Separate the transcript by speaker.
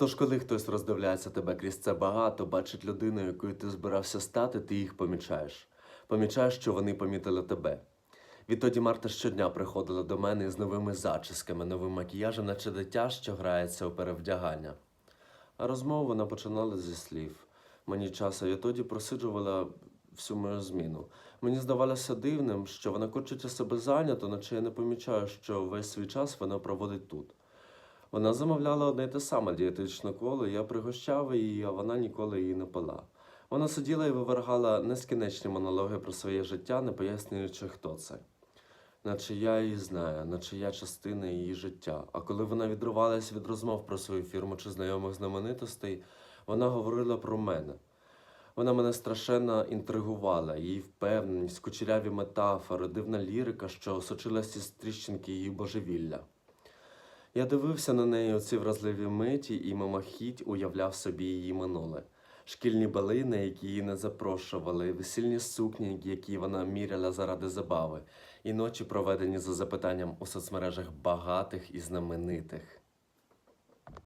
Speaker 1: Тож, коли хтось роздивляється тебе крізь це багато, бачить людину, якою ти збирався стати, ти їх помічаєш. Помічаєш, що вони помітили тебе. Відтоді Марта щодня приходила до мене з новими зачісками, новим макіяжем, наче дитя, що грається у перевдягання. А розмову вона починала зі слів. Мені час, а я тоді просиджувала всю мою зміну. Мені здавалося дивним, що вона кочує себе зайнято, наче я не помічаю, що весь свій час вона проводить тут. Вона замовляла одне й те саме дієтичне коло, я пригощав її, а вона ніколи її не пила. Вона сиділа і вивергала нескінченні монологи про своє життя, не пояснюючи, хто це. Наче я її знаю, наче я частина її життя. А коли вона відривалась від розмов про свою фірму чи знайомих знаменитостей, вона говорила про мене. Вона мене страшенно інтригувала, її впевненість, кучеряві метафори, дивна лірика, що осочилась із тріщинки її божевілля. Я дивився на неї у ці вразливі миті і мимохідь уявляв собі її минуле. Шкільні бали, на які її не запрошували, весільні сукні, які вона міряла заради забави, і ночі, проведені за запитанням у соцмережах багатих і знаменитих.